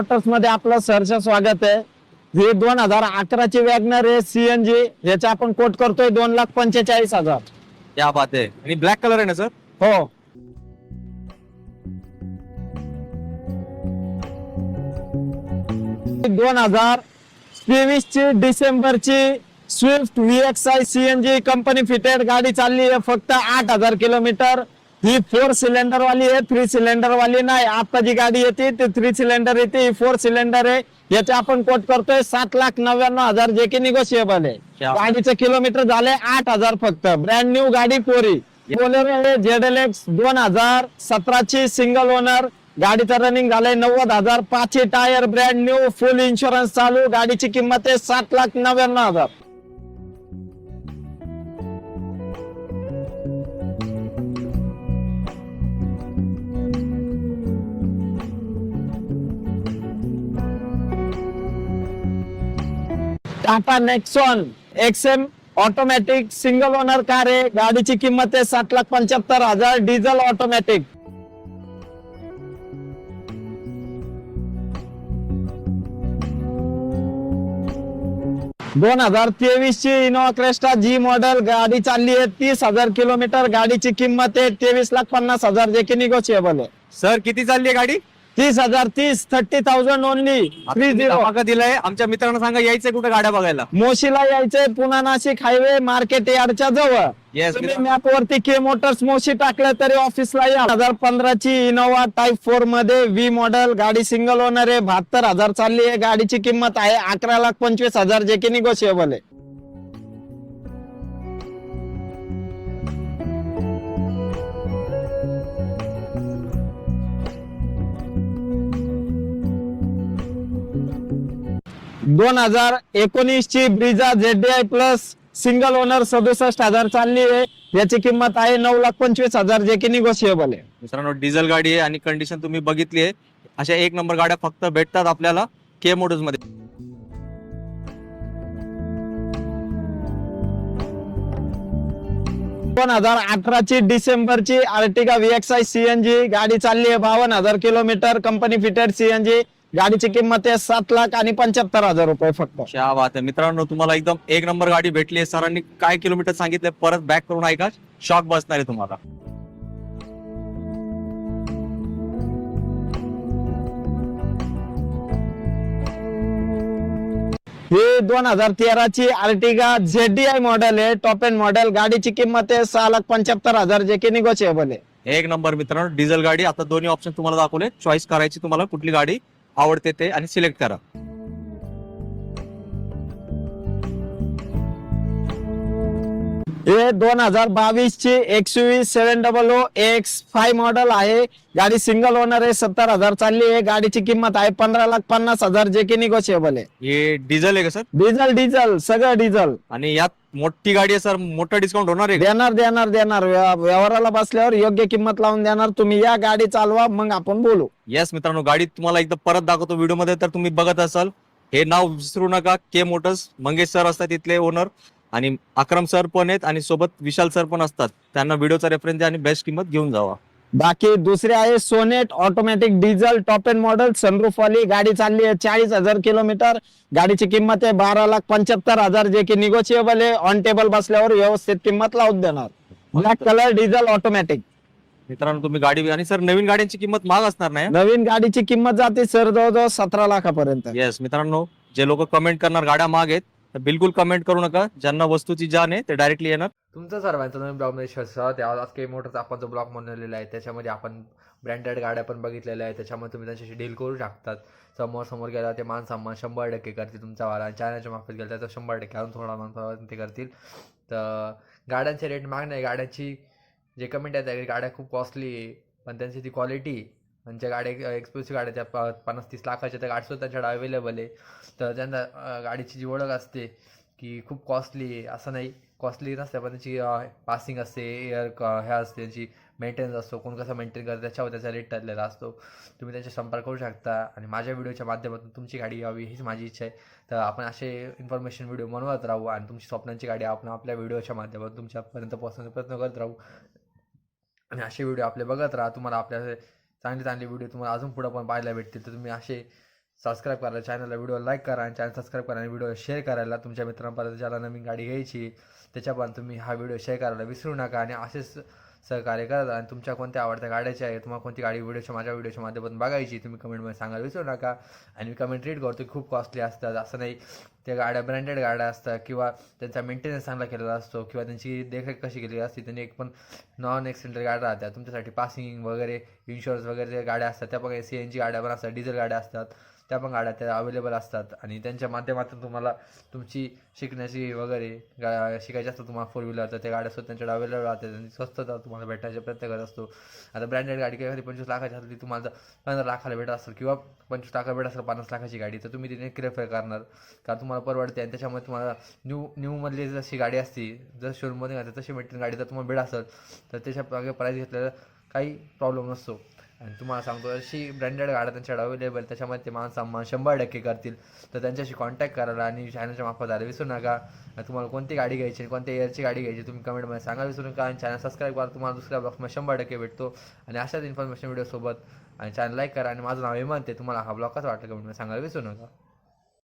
मोटर्समध्ये आपलं सहर्ष स्वागत आहे. ही दोन हजार अकराची वॅगनर आहे सीएनजी याचा आपण कोट करतोय दोन लाख पंचेचाळीस हजार. क्या बात आहे. आणि ब्लॅक कलर आहे ना सर हो. दोन हजार तेवीस ची डिसेंबरची Swift V X I CNG company fitted गाडी चालली आहे. फक्त आठ हजार किलोमीटर. ही फोर सिलेंडर वाली आहे थ्री सिलेंडर वाली नाही. आता जी गाडी येते ती थ्री सिलेंडर येते ही फोर सिलेंडर आहे. याचे आपण कोट करतोय सात लाख नव्याण्णव हजार जे की निगोशिएबल आहे? गाडीचं किलोमीटर झाले आठ हजार फक्त. ब्रँड न्यू गाडी पोरी. बोलेरो एल एक्स दोन हजार सतराची सिंगल ओनर गाडीचं रनिंग झालंय नव्वद हजार पाचशे tyre brand new full insurance चालू. गाडीची किंमत आहे सात लाख नव्याण्णव हजार. Tata Nexon XM automatic single owner car आहे. गाडीची किंमत आहे सात लाख पंच्याहत्तर हजार. डिझेल ऑटोमॅटिक दोन हजार तेवीस ची इनोवा क्रेस्टा जी मॉडेल गाडी चालली आहे. तीस हजार किलोमीटर गाडीची किंमत आहे. तेवीस लाख पन्नास हजार जे की निगोशिएबल आहे. सर किती चालली आहे गाडी? तीस हजार तीस thirty thousand only three zero धमाका दिलाय. आमच्या मित्रांना सांगा यायचंय कुठे गाड्या बघायला? मोशीला यायचंय पुन्हा नाशिक हायवे मार्केट यार्डच्या जवळ. Yes, तुम्ही मित्रांनो. मॅप वरती के मोटर्स मोशी टाकलं तरी ऑफिसला या. हजार पंधराची इनोवा टाईप फोरमध्ये व्ही मॉडेल गाडी सिंगल ओनर आहे. बहात्तर हजार चालली आहे. गाडीची किंमत आहे अकरा लाख पंचवीस हजार जे की निगोशिएबल आहे. दोन हजार एकोणीस ची Brezza ZDI plus single owner सदुसष्ट हजार चालली आहे. याची किंमत आहे नऊ लाख पंचवीस हजार जे की निगोशिएबल आहे. मित्रांनो डिझेल गाडी आहे आणि कंडिशन तुम्ही बघितली आहे. अशा एक नंबर गाड्या फक्त भेटतात आपल्याला के मोटर्समध्ये. दोन हजार अठराची डिसेंबरची आर्टिगा व्हीएक्सआय सीएनजी गाडी चालली आहे. बावन्न हजार किलोमीटर कंपनी फिटेड सीएनजी गाडीची किंमत आहे सात लाख आणि पंच्याहत्तर हजार रुपये फक्त. क्या बात आहे. मित्रांनो तुम्हाला एकदम एक नंबर गाडी भेटली आहे. सरांनी काय किलोमीटर सांगितले परत बॅक करून ऐका. शॉक बसणार आहे तुम्हाला. ही दोन हजार तेराची आर्टिगा झेडीआय मॉडेल आहे. टॉप एंड मॉडेल गाडीची किंमत आहे सहा लाख पंच्याहत्तर हजार जे की निगोशिएबल आहे. एक नंबर मित्रांनो डिझेल गाडी. आता दोन्ही ऑप्शन तुम्हाला दाखवले. चॉईस करायची तुम्हाला कुठली गाडी. आवडते ते आणि सिलेक्ट करा. हे दोन हजार बावीस ची XUV seven double O X five model आहे. गाडी सिंगल ओनर आहे सत्तर हजार चालली आहे. गाडीची किंमत आहे पंधरा लाख पन्नास हजार जे की निगोशिएबल आहे. हे डिझेल आहे का सर? डिझेल डिझेल सगळं डिझेल आणि यात मोठी गाडी आहे सर. मोठा डिस्काउंट होणार आहे का? देणार देणार देणार. व्या- व्यवहाराला बसल्यावर योग्य किंमत लावून देणार. तुम्ही या गाडी चालवा मग आपण बोलू. येस मित्रांनो गाडी तुम्हाला एकदा परत दाखवतो व्हिडिओमध्ये. तर तुम्ही बघत असाल हे नाव विसरू नका. के मोटर्स मंगेश सर असतात तिथले ओनर आणि अक्रम सर पण आहेत आणि सोबत विशाल सर पण असतात. त्यांना व्हिडिओचा रेफरन्स द्या आणि बेस्ट किंमत घेऊन जावा. बाकी दुसरे आहे Sonet automatic diesel top end model sunroof वाली गाडी चालली आहे चाळीस हजार किलोमीटर गाडीची किंमत आहे बारा लाख पंच्याहत्तर हजार जे की निगोशिएबल आहे. ऑन टेबल बसल्यावर व्यवस्थित किंमत लावून देणार. ब्लॅक कलर डिझेल ऑटोमॅटिक मित्रांनो तुम्ही गाडी आणि सर नवीन गाड्यांची किंमत महाग असणार नाही नवीन गाडीची किंमत जाते सर जवळजवळ सतरा लाखापर्यंत. येस मित्रांनो जे लोक कमेंट करणार गाड्या महाग आहेत तर बिलकुल कमेंट करू नका. ज्यांना वस्तूची जाण आहे ते डायरेक्टली येणार. तुमचं सर्वांचं नवीन ब्लॉगमध्ये त्यावर आज काही मोठं आपण जो ब्लॉग बनवलेला आहे त्याच्यामध्ये आपण ब्रँडेड गाड्या पण बघितलेल्या आहे त्याच्यामध्ये तुम्ही त्यांच्याशी डील करू शकतात. समोर समोर गेला ते मान सन्मान शंभर टक्के करतील तुमचा वाला. चायनाच्या माफत गेला तर शंभर टक्के. अजून थोडा मान ते करतील. तर गाड्यांचे रेट माग नाही गाड्याची जे कमेंट आहे त्या गाड्या खूप कॉस्टली आहे पण त्यांची ती क्वालिटी त्यांच्या गाड्या एक्सपेन्सिव्ह गाड्याच्या प- पन्नास तीस लाखाच्या त्या गाडीसुद्धा त्यांच्याकडे अवेलेबल आहे. तर त्यांना गाडीची जी ओळख असते की खूप कॉस्टली आहे असं नाही. कॉस्टली नसते पण त्याची पासिंग असते एअर हे असते त्यांची मेंटेनन्स असतो कोण कसं मेंटेन करतं त्याच्यावर त्याचा रेट ठरलेला असतो. तुम्ही त्यांच्या संपर्क करू शकता आणि माझ्या व्हिडिओच्या माध्यमातून तुमची गाडी यावी हीच माझी इच्छा आहे. तर आपण असे इन्फॉर्मेशन व्हिडिओ बनवत राहू आणि तुमची स्वप्नांची गाडी आपण आपल्या व्हिडिओच्या माध्यमातून तुमच्यापर्यंत पोहोचण्याचा प्रयत्न करत राहू. आणि असे व्हिडिओ आपले बघत राहा. तुम्हाला आपल्या चांगले चांगले व्हिडिओ तुम्हाला अजून पुढं पण पाहायला भेटतील. तर तुम्ही असे सबस्क्राईब करायला चॅनलला व्हिडिओ लाईक करा आणि चॅनल सबस्क्राईब करा आणि व्हिडिओ शेअर करायला तुमच्या मित्रांपर्यंत ज्याला नवीन गाडी घ्यायची त्याच्या पण तुम्ही हा व्हिडिओ शेअर करायला विसरू नका आणि असेच सहकार्य करा आणि तुमच्या कोणत्या आवडत्या गाड्याच्या आहे तुम्हाला कोणती गाडी व्हिडिओच्या माझ्या व्हिडिओच्या माध्यमातून बघायची तुम्ही कमेंटमध्ये सांगायला विसरू नका. आणि मी कमेंट रीड करतो खूप कॉस्टली असतात असं नाही. त्या गाड्या ब्रँडेड गाड्या असतात किंवा त्यांचा मेंटेनन्स चांगला केलेला असतो किंवा त्यांची देखरेख कशी केलेली असते त्यांनी एक पण नॉन एक्सिडेंटल गाड्या राहतात. तुमच्यासाठी पासिंग वगैरे इन्शुरन्स वगैरे ज्या गाड्या असतात त्या पण सी एन जी गाड्या पण असतात डिझेल गाड्या असतात त्या पण गाड्या त्या अवेलेबल असतात. आणि त्यांच्या माध्यमातून तुम्हाला तुमची शिकण्याची वगैरे गा शिकायची असतं तुम्हाला फोर व्हीलर तर त्या गाड्या स्वतः त्यांच्याकडे अवेलेबल राहतात आणि स्वस्त तुम्हाला भेटायचा प्रयत्न करत असतो. आता ब्रँडेड गाडी काही पंचवीस लाखाची असली तुम्हाला पंधरा लाखाला भेटत असेल किंवा पंचवीस लाखाला भेट असेल पन्नास लाखाची गाडी तर तुम्ही तिने प्रेफर करणार. कारण तुम्हाला परवडते आणि त्याच्यामध्ये तुम्हाला न्यू न्यूमधली जशी गाडी असती जर शोरूममध्ये घालते तशी मेंटेन गाडी जर तुम्हाला भेट असेल तर त्याच्यामागे प्राईस घेतलेलं काही प्रॉब्लेम नसतो. आणि तुम्हाला सांगतो अशी ब्रँडेड गाड्या त्यांच्याकडे अवेलेबल त्याच्यामध्ये ते मान सन्मान शंभर टक्के करतील. तर त्यांच्याशी कॉन्टॅक्ट करायला आणि चॅनलच्या मार्फत आले विसरू नका. तुम्हाला कोणती गाडी घ्यायची आणि कोणत्या इयरची गाडी घ्यायची तुम्ही कमेंटमध्ये सांगा विसरू नका. आणि चॅनल सबस्क्राईब करा तुम्हाला दुसऱ्या ब्लॉगमध्ये शंभर टक्के भेटतो. आणि अशाच इन्फॉर्मेशन व्हिडिओसोबत आणि चॅनल लाईक करा. आणि माझं नाव हे म्हणते तुम्हाला हा ब्लॉग कसा कमेंटमध्ये सांगायला विसरू नका.